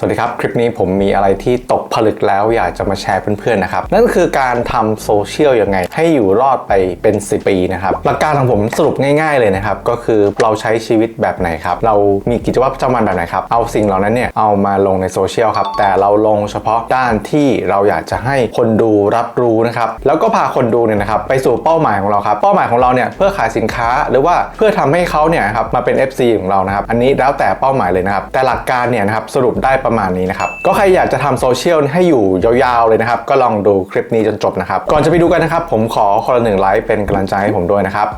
สวัสดีครับ คลิปนี้ผมมีอะไรที่ตกผลึกแล้วอยากจะมาแชร์เพื่อนๆนะครับ นั่นคือการทำโซเชียลยังไง ให้อยู่รอดไปเป็น 10 ปีนะครับ หลักการของผมสรุปง่ายๆเลยนะครับ ก็คือเราใช้ชีวิตแบบไหนครับ เรามีกิจวัตรประจำวันแบบไหนครับ เอาสิ่งเหล่านั้นเนี่ย เอามาลงในโซเชียลครับ แต่เราลงเฉพาะด้านที่เราอยากจะให้คนดูรับรู้นะครับ แล้วก็พาคนดูเนี่ยนะครับไปสู่เป้าหมายของเราครับ เป้าหมายของเราเนี่ยเพื่อขายสินค้าหรือว่าเพื่อทำให้เขาเนี่ยครับมาเป็น FC ของเรานะครับ อันนี้แล้วแต่เป้าหมายเลยนะครับ แต่หลักการเนี่ยนะครับสรุปได้ประมาณนี้นะครับ ก็ใครอยากจะทำโซเชียลให้อยู่ยาวๆเลยนะครับ ก็ลองดูคลิปนี้จนจบนะครับ ก่อนจะไปดูกันนะครับ ผมขอคนละหนึ่งไลค์เป็นกำลังใจให้ผมด้วยนะครับ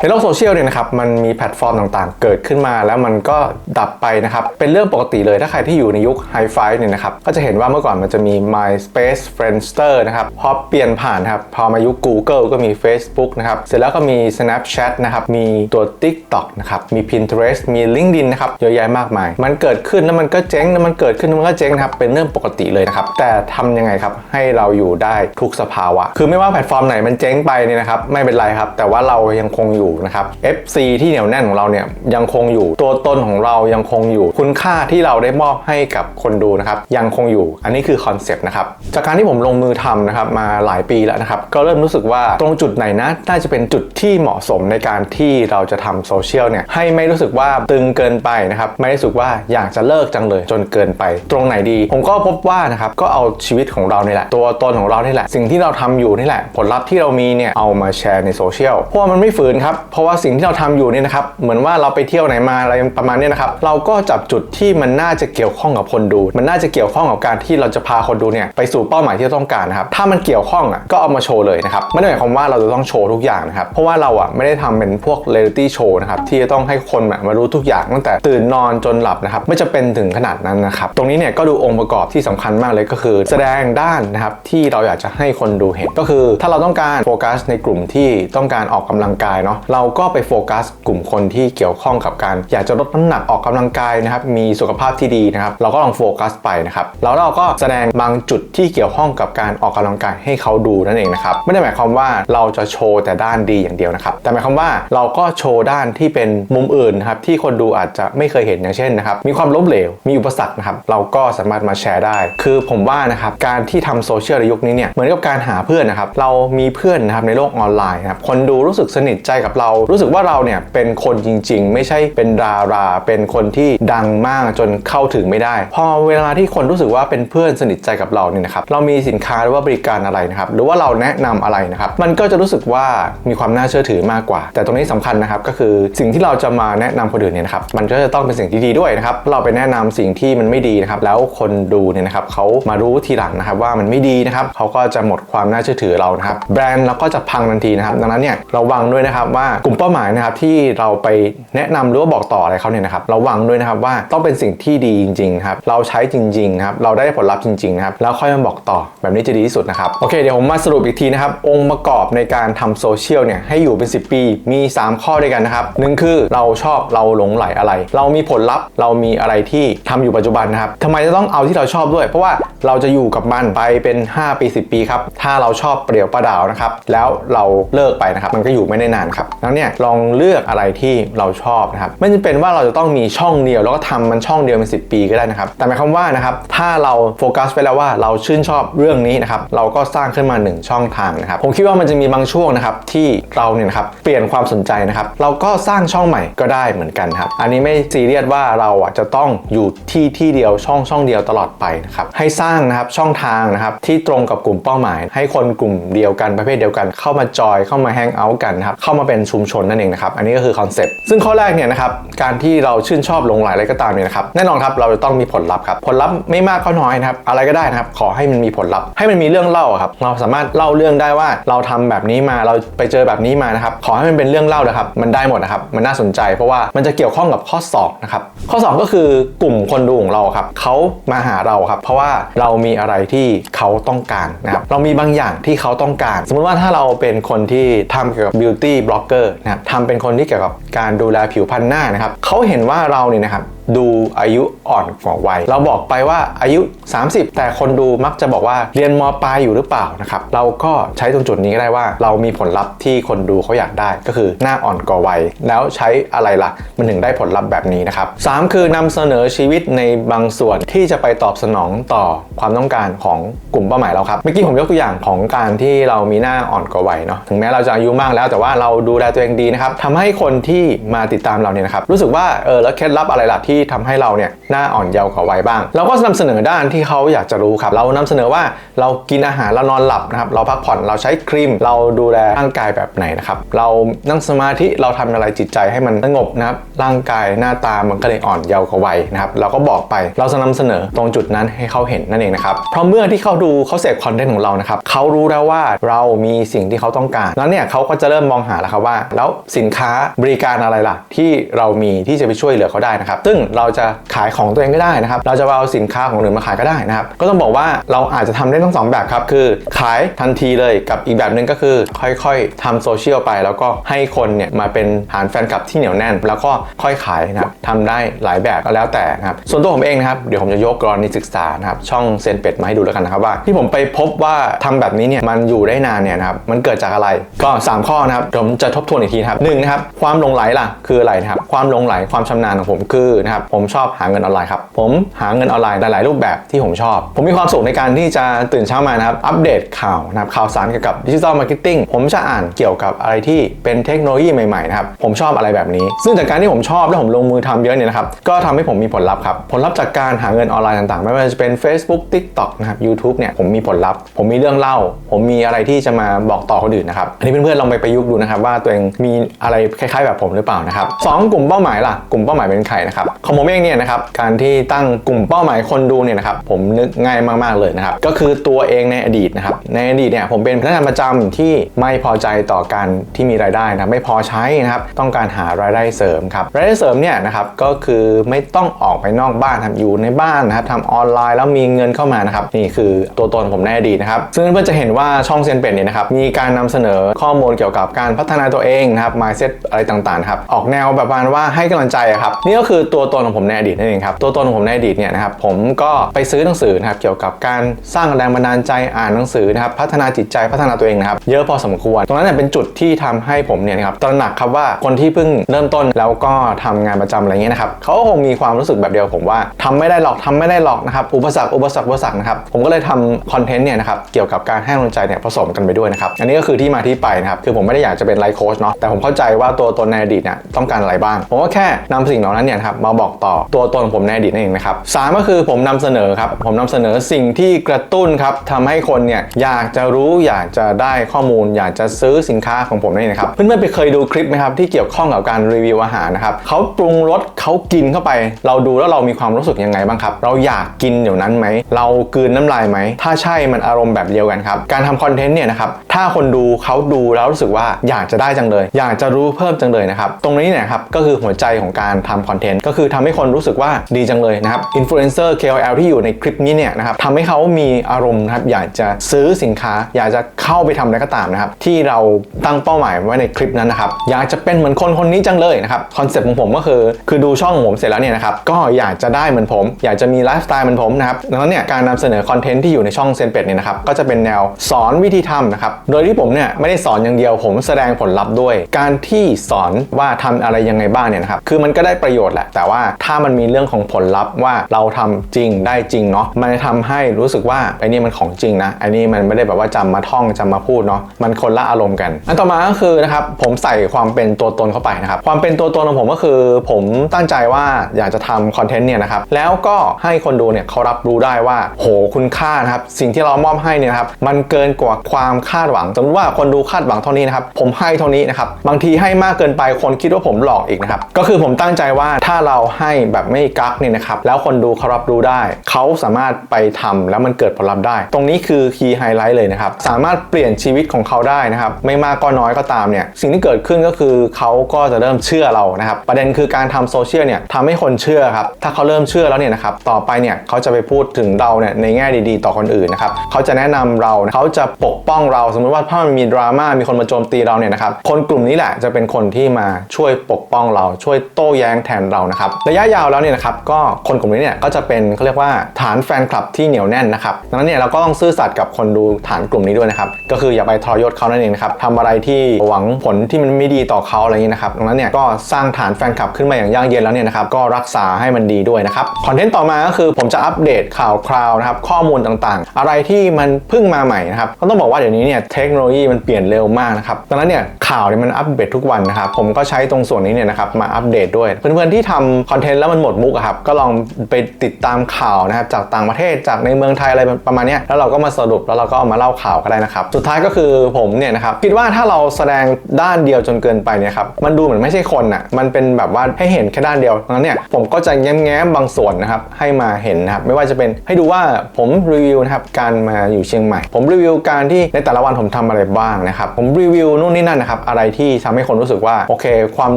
ในโลกโซเชียลเนี่ยนะครับมันมีแพลตฟอร์มต่างๆ เกิดขึ้นมา แล้วมันก็ดับไปนะครับเป็นเรื่องปกติเลยถ้าใครที่อยู่ในยุคไฮไฟเนี่ยนะครับก็จะเห็นว่าเมื่อก่อนมันจะมี MySpace Friendster นะครับพอเปลี่ยนผ่านครับพอมายุค Google ก็มี Facebook นะครับเสร็จแล้วก็มี Snapchat นะครับมีตัว TikTok นะครับมี Pinterest มี LinkedIn นะครับเยอะแยะมากมาย มันเกิดขึ้นแล้วมันก็เจ๊งแล้วมันเกิดขึ้นแล้วมันก็เจ๊งนะครับเป็นเรื่องปกติเลยนะครับแต่ทำยังไงครับให้เราอยู่ได้ทุกสภาวะ คือไม่ว่าแพลตฟอร์มไหนมันเจ๊งไปเนี่ยนะครับไม่เป็นไรครับแต่ว่าเรายังคงอยู่นะครับ FC ที่เหนียวแน่นของเราเนี่ยยังคงอยู่ตัวตนของเรายังคงอยู่ คุณค่าที่เราได้มอบให้กับคนดูนะครับยังคงอยู่ อันนี้คือคอนเซปต์นะครับจากการที่ผมลงมือทำนะครับมาหลายปีแล้วนะครับก็เริ่มรู้สึกว่าตรงจุดไหนนะน่าจะเป็นจุดที่เหมาะสมในการที่เราจะทำโซเชียลเนี่ยให้ไม่รู้สึกว่าตึงเกินไปนะครับไม่รู้สึกว่าอยากจะเลิกจังเลยจนเกินไป ตรงไหนดี ผมก็พบว่านะครับก็เอาชีวิตของเราเนี่แหละ ตัวตนของเรานี่แหละ สิ่งที่เราทำอยู่นี่แหละ ผลลัพธ์ที่เรามีเนี่ยเอามาแชร์ในโซเชียลเพราะมันไม่ฝืนครับเพราะว่าสิ่งที่เราทำอยู่เนี่ยนะครับ เหมือนว่าเราไปเที่ยวไหนมาอะไรประมาณเนี้นะครับ เราก็จับจุดที่มันน่าจะเกี่ยวข้องกับคนดู มันน่าจะเกี่ยวข้องกับการที่เราจะพาคนดูเนี่ยไปสู่เป้าหมายที่เราต้องการนะครับ ถ้ามันเกี่ยวข้องอะก็เอามาโชว์เลยนะครับ ไม่ได้หมายความว่าเราจะต้องโชว์ทุกอย่างนะครับ เพราะว่าเราอะไม่ได้ทำเป็นพวกเรียลิตี้โชว์นะครับที่จะต้องให้คนแบบมารู้ทุกอย่างตั้งแต่ตื่นนอนจนหลับนะครับ ไม่จะเป็นถึงขนาดนั้นนะครับ ตรงนี้เนี่ยก็ดูองค์ประกอบที่สำคัญมากเลยก็คือ แสดงด้านนะครับที่เราอยากจะให้คนดูเห็นก็คือ ถ้าเราต้องการโฟกัสในกลุ่มที่ต้องการออกกำลังกายเนาะเราก็ไปโฟกัสกลุ่มคนที่เกี่ยวข้องกับการอยากจะลดน้ำหนักออกกำลังกายนะครับมีสุขภาพที่ดีนะครับเราก็ลองโฟกัสไปนะครับแล้วเราก็แสดงบางจุดที่เกี่ยวข้องกับการออกกำลังกายให้เขาดูนั่นเองนะครับไม่ได้หมายความว่าเราจะโชว์แต่ด้านดีอย่างเดียวนะครับแต่หมายความว่าเราก็โชว์ด้านที่เป็นมุมอื่นนะครับที่คนดูอาจจะไม่เคยเห็นอย่างเช่นนะครับมีความล้มเหลวมีอุปสรรคนะครับเราก็สามารถมาแชร์ได้ คือผมว่านะครับการที่ทำโซเชียลในยุคนี้เนี่ยเหมือนกับการหาเพื่อนนะครับเรามีเพื่อนนะครับในโลกออนไลน์นะครับคนดูรู้สึกสนิทใจกับเรารู้สึกว่าเราเนี่ยเป็นคนจริง ๆ ไม่ใช่เป็นดารา เป็นคนที่ดังมากจนเข้าถึงไม่ได้ พอเวลาที่คนรู้สึกว่าเป็นเพื่อนสนิทใจกับเราเนี่ยนะครับเรามีสินค้าหรือว่าบริการอะไรนะครับหรือว่าเราแนะนำอะไรนะครับมันก็จะรู้สึกว่ามีความน่าเชื่อถือมากกว่า แต่ตรงนี้สำคัญนะครับก็คือสิ่งที่เราจะมาแนะนำคนอื่นเนี่ยนะครับมันก็จะต้องเป็นสิ่งที่ดีด้วยนะครับเราไปแนะนำสิ่งที่มันไม่ดีนะครับแล้วคนดูเนี่ยนะครับเขามารู้ทีหลังนะครับว่ามันไม่ดีนะครับเขาก็จะหมดความน่าเชื่อถือเรานะครับแบรนด์เราก็จะพังทันทีนะครับดังนั้นเนี่ยระวังด้วยนะครับว่ากลุ่มเป้าหมายนะครับที่เราไปแนะนำหรือว่าบอกต่ออะไรเขาเนี่ยนะครับระวังด้วยนะครับว่าต้องเป็นสิ่งที่ดีจริงๆครับเราใช้จริงๆครับเราได้ผลลัพธ์จริงๆนะครับแล้วค่อยมาบอกต่อแบบนี้จะดีที่สุดนะครับโอเคเดี๋ยวผมมาสรุปอีกทีนะครับองค์ประกอบในการทำโซเชียลเนี่ยให้อยู่เป็น 10 ปีมี 3 ข้อด้วยกันนะครับหนึ่งคือเราชอบเราหลงไหลอะไร เรามีผลลัพธ์เรามีอะไรที่ทำอยู่ปัจจุบันนะครับทำไมจะต้องเอาที่เราชอบด้วย เพราะว่าเราจะอยู่กับมันไปเป็น 5 ปี 10 ปีครับถ้าเราชอบเปรี่ยวประดาวนะครับแล้วเราเลิกไปนะครับมันก็อยู่ไม่ได้นานครับนั้นเนี่ยลองเลือกอะไรที่เราชอบนะครับไม่จำเป็นว่าเราจะต้องมีช่องเดียวแล้วก็ทำมันช่องเดียวเป็น 10 ปีก็ได้นะครับแต่หมายความว่านะครับถ้าเราโฟกัสไปแล้วว่าเราชื่นชอบเรื่องนี้นะครับเราก็สร้างขึ้นมา 1 ช่องทางนะครับผมคิดว่ามันจะมีบางช่วงนะครับที่เราเนี่ยนะครับเปลี่ยนความสนใจนะครับเราก็สร้างช่องใหม่ก็ได้เหมือนกันครับอันนี้ไม่ซีเรียสว่าเราอะจะต้องอยู่ที่ที่เดียวช่องช่องเดียวตลอดไปนะครับให้สร้างนะครับช่องทางนะครับที่ตรงกับกลุ่มเป้าหมาย ให้คนกลุ่มเดียวกันประเภทเดียวกัน เข้ามาจอยเข้ามาแฮงเอาท์กันนะครับเข้ามาเป็นชุมชนนั่นเองนะครับอันนี้ก็คือคอนเซ็ปต์ซึ่งข้อแรกเนี่ยนะครับการที่เราชื่นชอบลงไหลอะไรก็ตามเนี่ยนะครับแน่นอนครับเราจะต้องมีผลลัพธ์ครับผลลัพธ์ไม่มากก็น้อยนะครับอะไรก็ได้นะครับขอให้มันมีผลลัพธ์ให้มันมีเรื่องเล่าครับเราสามารถเล่าเรื่องได้ว่าเราทำแบบนี้มาเราไปเจอแบบนี้มานะครับขอให้มันเป็นเรื่องเล่านะครับมันได้หมดนะครับมันน่าสนใจ เพราะว่ามันจะเกี่ยวข้องกับข้อ2นะครับข้อ 2 ก็คือกลุ่มคนดูของเราครับเขามาหาเราครับเพราะว่าเรามีอะไรที่เขาต้องการนะครับเรามีบางอย่างที่เขาต้องการ สมมติว่าถ้าเราเป็นคนที่ทำเกี่ยวกับ beauty blogger นะครับทำเป็นคนที่เกี่ยวกับการดูแลผิวพรรณหน้านะครับเขาเห็นว่าเราเนี่ยนะครับ ดูอายุอ่อนกว่าวัย เราบอกไปว่าอายุ 30 แต่คนดูมักจะบอกว่าเรียนมปลายอยู่หรือเปล่านะครับ เราก็ใช้ตรงจุดนี้ก็ได้ว่า เรามีผลลัพธ์ที่คนดูเขาอยากได้ก็คือหน้าอ่อนกว่าวัย แล้วใช้อะไรล่ะ มันถึงได้ผลลัพธ์แบบนี้นะครับสามคือนำเสนอชีวิตในบางส่วนที่จะไปตอบสนองต่อความต้องการของกลุ่มเป้าหมายเราครับ เมื่อกี้ผมยกตัวอย่างของการที่เรามีหน้าอ่อนกว่าวัยเนาะถึงแม้เราจะอายุมากแล้วแต่ว่าเราดูแลตัวเองดีนะครับทำให้คนที่มาติดตามเราเนี่ยนะครับรู้สึกว่าเออแล้วเคล็ดลับอะไรล่ะที่ทำให้เราเนี่ยหน้าอ่อนเยาว์กว่าวัยบ้าง เราก็นำเสนอด้านที่เขาอยากจะรู้ครับ เรานำเสนอว่าเรากินอาหารเรานอนหลับนะครับ เราพักผ่อนเราใช้ครีม เราดูแลร่างกายแบบไหนนะครับ เรานั่งสมาธิเราทำอะไรจิตใจให้มันสงบนะครับ ร่างกายหน้าตามันก็เลยอ่อนเยาว์กว่าวัยนะครับ เราก็บอกไป เราจะนำเสนอตรงจุดนั้นให้เขาเห็นนั่นเองนะครับ เพราะเมื่อที่เขาดูเขาเสพคอนเทนต์ของเรานะครับ เขารู้แล้วว่าเรามีสิ่งที่เขาต้องการ แล้วเนี่ยเขาก็จะเริ่มมองหาแล้วครับว่า แล้วสินค้าบริการอะไรล่ะที่เรามีที่จะไปช่วยเหลือเขาได้นะครับ ซึ่งเราจะขายของตัวเองก็ได้นะครับ เราจะเอาสินค้าของคนอื่นมาขายก็ได้นะครับ ก็ต้องบอกว่าเราอาจจะทำได้ทั้งสองแบบครับ คือขายทันทีเลยกับอีกแบบหนึ่งก็คือ ค่อยๆทำโซเชียลไป แล้วก็ให้คนเนี่ยมาเป็นฐานแฟนคลับที่เหนียวแน่น แล้วก็ค่อยขายนะครับทำได้หลายแบบก็แล้วแต่นะครับ ส่วนตัวผมเองนะครับ เดี๋ยวผมจะยกกรณีศึกษานะครับช่องเซนเป็ดมาให้ดูแล้วกันนะครับว่า ที่ผมไปพบว่าทำแบบนี้เนี่ยมันอยู่ได้นานเนี่ยนะครับมันเกิดจากอะไรก็ 3 ข้อนะครับผมจะทบทวนอีกทีนะครับหนึ่งนะครับความหลงไหลล่ะคืออะไรนะครับความหลงไหลความชำนาญของผมคือนะครับผมชอบหาเงินออนไลน์ครับ ผมหาเงินออนไลน์หลาย ๆ รูปแบบที่ผมชอบ ผมมีความสุขในการที่จะตื่นเช้ามานะครับ อัปเดตข่าวนะครับ ข่าวสารเกี่ยวกับดิจิทัลมาร์เก็ตติ้ง ผมจะอ่านเกี่ยวกับอะไรที่เป็นเทคโนโลยีใหม่ ๆ นะครับ ผมชอบอะไรแบบนี้ ซึ่งจากการที่ผมชอบและผมลงมือทำเยอะเนี่ยนะครับ ก็ทำให้ผมมีผลลัพธ์ครับ ผลลัพธ์จากการหาเงินออนไลน์ต่าง ๆ ไม่ว่าจะเป็น Facebook TikTok นะครับ YouTube เนี่ย ผมมีผลลัพธ์ ผมมีเรื่องเล่า ผมมีอะไรที่จะมาบอกต่อคนอื่นนะครับ อันนี้เพื่อนๆลองไปประยุกต์ดูนะครับว่าตัวเองมีอะไรคล้าย ๆ แบบผมหรือเปล่านะครับสองกลุ่มเป้าหมายล่ะกลุ่มเป้าหมายเป็นใครนะครับของผมเองเนี่ยนะครับการที่ตั้งกลุ่มเป้าหมายคนดูเนี่ยนะครับผมนึกง่ายมากๆเลยนะครับก็คือตัวเองในอดีตนะครับในอดีตเนี่ยผมเป็นพนักงานประจำที่ไม่พอใจต่อการที่มีรายได้นะไม่พอใช้นะครับต้องการหารายได้เสริมครับรายได้เสริมเนี่ยนะครับก็คือไม่ต้องออกไปนอกบ้านทำอยู่ในบ้านนะครับทำออนไลน์แล้วมีเงินเข้ามานะครับนี่คือตัวตนผมในอดีตนะครับซึ่งเพื่อนจะเห็นว่าช่องเซนเป็ดเนี่ยนะครับมีการนำเสนอข้อมูลเกี่ยวกับการพัฒนาตัวเองนะครับ mindset อะไรต่างๆครับออกแนวแบบว่าให้กำลังใจครับนี่ก็คือตัวตนของผมในอดีตนั่นเองครับตัวตนของผมในอดีตเนี่ยนะครับผมก็ไปซื้อหนังสือนะครับเกี่ยวกับการสร้างแรงบันดาลใจอ่านหนังสือนะครับพัฒนาจิตใจพัฒนาตัวเองนะครับเยอะพอสมควร ตรงนั้นเนี่ยเป็นจุดที่ทำให้ผมเนี่ยนะครับตระหนักครับว่าคนที่เพิ่งเริ่มต้นแล้วก็ทำงานประจำอะไรเงี้ยนะครับเขาก็คงมีความรู้สึกแบบเดียวผมว่าทำไม่ได้หรอกทำไม่ได้หรอกนะครับอุปสรรคอุปสรรคอุปสรรคนะครับผมก็เลยทำคอนเทนต์เนี่ยนะครับเกี่ยวกับการให้กำลังใจเนี่ยผสมกันไปด้วยนะครับอันนี้ก็คือที่มาที่ไปนะครับคือผมไม่ได้อยากจะเป็นไลฟ์โค้ชเนาะแต่ผมเข้าใจว่าตัวตนในอดีตเนี่ยต้องการอะไรบ้าง ผมก็แค่นำสิ่งเหล่านั้นเนี่ยครับมาบอกต่อตัวตนของผมในอดีตนั่นเองนะครับสามก็คือผมนำเสนอครับ ผมนำเสนอสิ่งที่กระตุ้นครับทำให้คนเนี่ยอยากจะรู้อยากจะได้ข้อมูล อยากจะซื้อสินค้าของผมนั่นเองนะครับเพื่อนๆไปเคยดูคลิปไหมครับที่เกี่ยวข้องกับการรีวิวอาหารนะครับเขาปรุงรสเขากินเข้าไป เราดูแล้วเรามีความรู้สึกยังไงบ้างครับ เราอยากกินเดี๋ยวนั้นไหมเรากลืนน้ำลายไหมถ้าใช่มันอารมณ์แบบเดียวกันครับการทำคอนเทนต์เนี่ยนะครับถ้าคนดูเขาดูแล้วรู้สึกว่าอยากจะได้จังเลย อยากจะรู้เพิ่มจังเลยนะครับตรงนี้เนี่ยครับก็คือหัวใจของการทำคอนเทนต์ก็คือทำให้คนรู้สึกว่าดีจังเลยนะครับอินฟลูเอนเซอร์ KOL ที่อยู่ในคลิปนี้เนี่ยนะครับทำให้เขามีอารมณ์นะครับอยากจะซื้อสินค้า อยากจะเข้าไปทำอะไรก็ตามนะครับที่เราตั้งเป้าหมายไว้ในคลิปนั้นนะครับอยากจะเป็นเหมือนคนคนนี้จังเลยนะครับคอนเซ็ปต์ของผมก็คือคือดูช่องของผมเสร็จแล้วเนี่ยนะครับก็อยากจะได้เหมือนผม อยากจะมีไลฟ์สไตล์เหมือนผมนะครับดังนั้นเนี่ยการนำเสนอคอนเทนต์ที่อยู่ในช่องเซนเป็ดเนี่ยนะครับก็จะเป็นแนวสอนวิธีทำนะครับโดยที่ผมเนี่ยไม่ได้สอนอย่างเดียวผมแสดงผลลัพธ์ด้วย การที่สอนว่าทำอะไรยังไงบ้างเนี่ยนะครับคือมันก็ได้ประโยชน์แหละแต่ว่าถ้ามันมีเรื่องของผลลัพธ์ว่าเราทำจริงได้จริงเนาะมันจะทำให้รู้สึกว่าไอ้นี่มันของจริงนะไอ้นี่มันไม่ได้แบบว่าจำมาท่องจำมาพูดเนาะมันคนละอารมณ์กัน อันต่อมาก็คือนะครับผมใส่ความเป็นตัวตนเข้าไปนะครับความเป็นตัวตนของผมก็คือ ผมตั้งใจว่าอยากจะทำคอนเทนต์เนี่ยนะครับแล้วก็ให้คนดูเนี่ยเขารับรู้ได้ว่าโหคุณค่านะครับสิ่งที่เรามอบให้เนี่ยครับมันเกินกว่าความคาดหวังสมมติว่าคนดูคาดหวังเท่านี้นะครับผมให้เท่านี้นะครับบางทีให้มากเกินไปคนคิดว่าผมหลอกอีกนะครับก็คือผมตั้งใจว่าถ้าเราให้แบบไม่กักเนี่ยนะครับแล้วคนดูเขารับรู้ได้ เขาสามารถไปทำแล้วมันเกิดผลลัพธ์ได้ ตรงนี้คือคีย์ไฮไลท์เลยนะครับ สามารถเปลี่ยนชีวิตของเขาได้นะครับ ไม่มากก็น้อยก็ตามเนี่ย สิ่งที่เกิดขึ้นก็คือเขาก็จะเริ่มเชื่อเรานะครับ ประเด็นคือการทำโซเชียลเนี่ยทำให้คนเชื่อครับ ถ้าเขาเริ่มเชื่อแล้วเนี่ยนะครับ ต่อไปเนี่ยเขาจะไปพูดถึงเราเนี่ยในแง่ดีๆ ต่อคนอื่นนะครับ เขาจะแนะนำเรา เขาจะปกป้องเรา สมมติว่าถ้ามันมีดราม่า มีคนมาโจมตีเราเนี่ยนะครับ คนกลุ่มนี้แหละจะเป็นคนที่มาช่วยปกป้องเรา ช่วยโต้แย้งแทนเรานะครับระยะยาวแล้วเนี่ยนะครับก็คนกลุ่มนี้เนี่ยก็จะเป็นเขาเรียกว่าฐานแฟนคลับที่เหนียวแน่นนะครับดังนั้นเนี่ยเราก็ต้องซื่อสัตย์กับคนดูฐานกลุ่มนี้ด้วยนะครับก็คืออย่าไปทรยศเขานั่นเองนะครับทำอะไรที่หวังผลที่มันไม่ดีต่อเขาอะไรอย่างนี้นะครับดังนั้นเนี่ยก็สร้างฐานแฟนคลับขึ้นมาอย่างยั่งยืนแล้วเนี่ยนะครับก็รักษาให้มันดีด้วยนะครับคอนเทนต์ต่อมาก็คือผมจะอัปเดตข่าวคราวนะครับข้อมูลต่างๆ อะไรที่มันเพิ่งมาใหม่นะครับก็ต้องบอกว่าเดี๋ยวนี้เนี่ยเทคโนโลยีมันเปลี่ยนเร็วมากนะครับดังนั้นเนี่ยข่าวเนี่ยมันอัปเดตทุกวันนะครับผมก็ใช้ตรงส่วนนี้เนี่ยนะครับมาอัปเดตด้วยเพื่อนๆที่ทำคอนเทนต์แล้วมันหมดมุกอะครับก็ลองไปติดตามข่าวนะครับจากต่างประเทศจากในเมืองไทยอะไรประมาณนี้แล้วเราก็มาสรุปแล้วเราก็เอามาเล่าข่าวก็ได้นะครับ สุดท้ายก็คือผมเนี่ยนะครับคิดว่าถ้าเราแสดงด้านเดียวจนเกินไปเนี่ยครับมันดูเหมือนไม่ใช่คนอะมันเป็นแบบว่าให้เห็นแค่ด้านเดียวงั้นเนี่ยผมก็จะแง้มๆบางส่วนนะครับให้มาเห็นนะครับไม่ว่าจะเป็นให้ดูว่าผมรีวิวนะครับการมาอยู่เชียงใหม่ ผมรีวิวการที่ในแต่ละวันผมทำอะไรบ้างนะครับผมรีวิวนู่นนี่นั่นนะครับอะไรที่ทำให้คนรู้สึกว่าโอเค ความ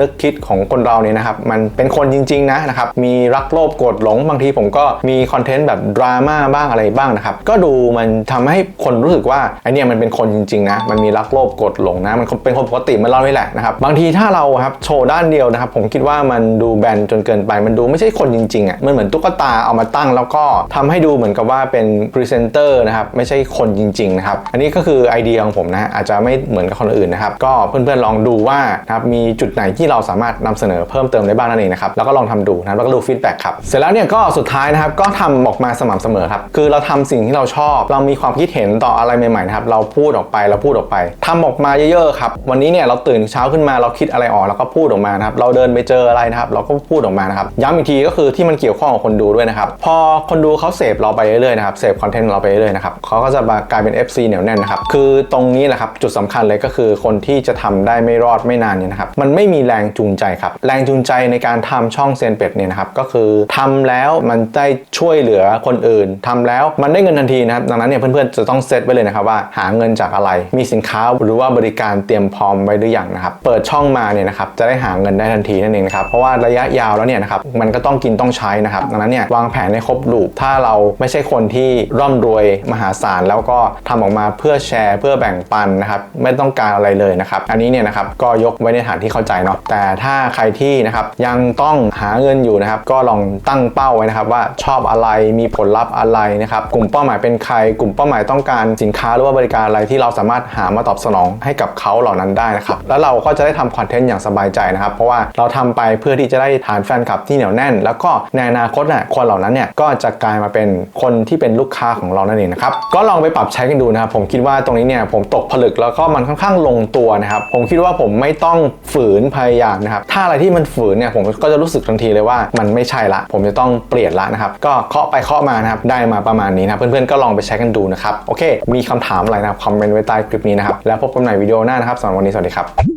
นึกคิดของคนเราเนี่ยนะครับมันเป็นคนจริงๆนะนะครับมีรักโลภโกรธหลงบางทีผมก็มีคอนเทนต์แบบดราม่าบ้างอะไรบ้างนะครับก็ดูมันทำให้คนรู้สึกว่าไอเนี่ยมันเป็นคนจริงๆนะมันมีรักโลภโกรธหลงนะมันเป็นคนปกติมันเรานี่แหละนะครับบางทีถ้าเราครับโชว์ด้านเดียวนะครับผมคิดว่ามันดูแบนจนเกินไป มันดูไม่ใช่คนจริงๆอะมันเหมือนตุ๊กตาเอามาตั้ง แล้วก็ทำให้ดูเหมือนกับว่าเป็นพรีเซนเตอร์นะครับไม่ใช่คนจริงๆนะครับอันนี้ก็คือไอเดียของผมนะอาจจะไม่เหมือนกับคนอื่นนะครับก็เพื่อนๆลองดูว่านะครับมีจุดไหนที่เราสามารถนำเสนอเพิ่มเติมได้บ้างนั่นเองนะครับแล้วก็ลองทำดูนะครับแล้วก็ดูฟีดแบ็กครับเสร็จแล้วเนี่ยก็สุดท้ายนะครับก็ทำออกมาสม่ำเสมอครับคือเราทำสิ่งที่เราชอบ เรามีความคิดเห็นต่ออะไรใหม่ๆนะครับเราพูดออกไปเราพูดออกไปทำออกมาเยอะๆครับวันนี้เนี่ยเราตื่นเช้าขึ้นมาเราคิดอะไรออกเราก็พูดออกมานะครับเราเดินไปเจออะไรนะครับเราก็พูดออกมานะครับย้ำอีกทีก็คือที่มันเกี่ยวข้องกับคนดูด้วยนะครับพอคนดูเขาเสพเราไปเรื่อยๆนะครับเสพคอนเทนต์เราไปเรื่อยๆนะครับเขาก็จะมากลายเป็น FC เหนียวแน่นนะครับคือตรงนี้แหละครับจุดสำคัญเลยก็คือคนที่จะทำได้ไม่รอดไม่นานเนี่ยนะครับมันไม่มีแรงจูงใจครับแรงจูงใจในการทำช่ององเซยนเป็ดเนี่ยนะครับก็คือทำแล้วมันได้ช่วยเหลือคนอื่นทำแล้วมันได้เงินทันทีนะครับดังนั้นเนี่ยเพื่อนๆจะต้องเซตไว้เลยนะครับว่าหาเงินจากอะไร มีสินค้าหรือว่าบริการเตรียมพร้อมไว้หรือยังนะครับเปิดช่องมาเนี่ยนะครับจะได้หาเงินได้ทันทีนั่นเองนะครับเพราะว่าระยะยาวแล้วเนี่ยนะครับมันก็ต้องกินต้องใช้นะครับดังนั้นเนี่ยวางแผนให้ครบลูปถ้าเราไม่ใช่คนที่ร่ำรวยมหาศาลแล้วก็ทำออกมาเพื่อแชร์ เพื่อแบ่งปันนะครับไม่ต้องการอะไรเลยนะครับอันนี้เนี่ยนะครับก็ยกไว้ในฐานที่เข้าใจเนาะแต่ถ้าใครที่นะครับยังต้องหาเงินอยู่นะครับ ก็ลองตั้งเป้าไว้นะครับว่าชอบอะไรมีผลลัพธ์อะไรนะครับ กลุ่มเป้าหมายเป็นใคร กลุ่มเป้าหมายต้องการสินค้าหรือว่าบริการอะไรที่เราสามารถหามาตอบสนองให้กับเขาเหล่านั้นได้นะครับแล้วเราก็จะได้ทำคอนเทนต์อย่างสบายใจนะครับ เพราะว่าเราทำไปเพื่อที่จะได้ฐานแฟนคลับที่เหนียวแน่น แล้วก็ในอนาคตน่ะคนเหล่านั้นเนี่ยก็จะกลายมาเป็นคนที่เป็นลูกค้าของเรานั่นเองนะครับก็ลองไปปรับใช้กันดูนะครับผมคิดว่าตรงนี้เนี่ยผมตกผลึกแล้วก็มันค่อนข้างลงตัวนะครับผมคิดว่าผมไม่ต้องฝืนพยายามนะครับถ้าอะไรที่มันฝืนเนี่ยผมก็จะรู้สึกทันทีเลยว่ามันไม่ใช่ละ ผมจะต้องเปลี่ยนละนะครับ ก็เคาะไปเคาะมานะครับ ได้มาประมาณนี้นะเพื่อนๆ ก็ลองไปใช้กันดูนะครับ โอเค มีคำถามอะไรนะครับ คอมเมนต์ไว้ใต้คลิปนี้นะครับ แล้วพบกันใหม่วิดีโอหน้านะครับสำหรับวันนี้สวัสดีครับ